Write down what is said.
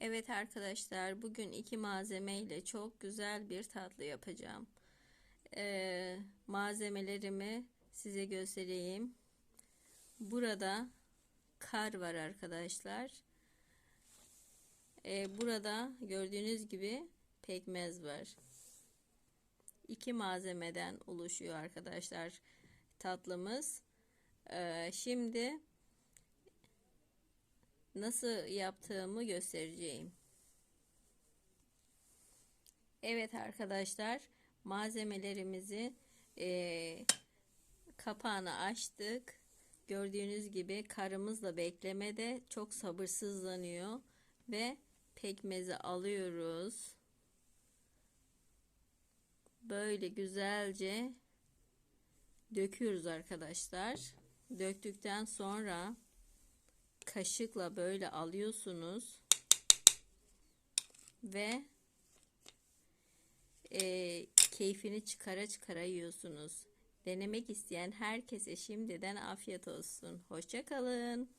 Evet arkadaşlar bugün iki malzeme ile çok güzel bir tatlı yapacağım. Ee, malzemelerimi size göstereyim. Burada kar var arkadaşlar. Ee, burada gördüğünüz gibi pekmez var. İki malzemeden oluşuyor arkadaşlar tatlımız. Ee, şimdi nasıl yaptığımı göstereceğim. Evet arkadaşlar malzemelerimizi e, kapağını açtık. Gördüğünüz gibi karımız da beklemede çok sabırsızlanıyor ve pekmezi alıyoruz. Böyle güzelce döküyoruz arkadaşlar. Döktükten sonra kaşıkla böyle alıyorsunuz ve e, keyfini çıkara çıkara yiyorsunuz. Denemek isteyen herkese şimdiden afiyet olsun. Hoşçakalın.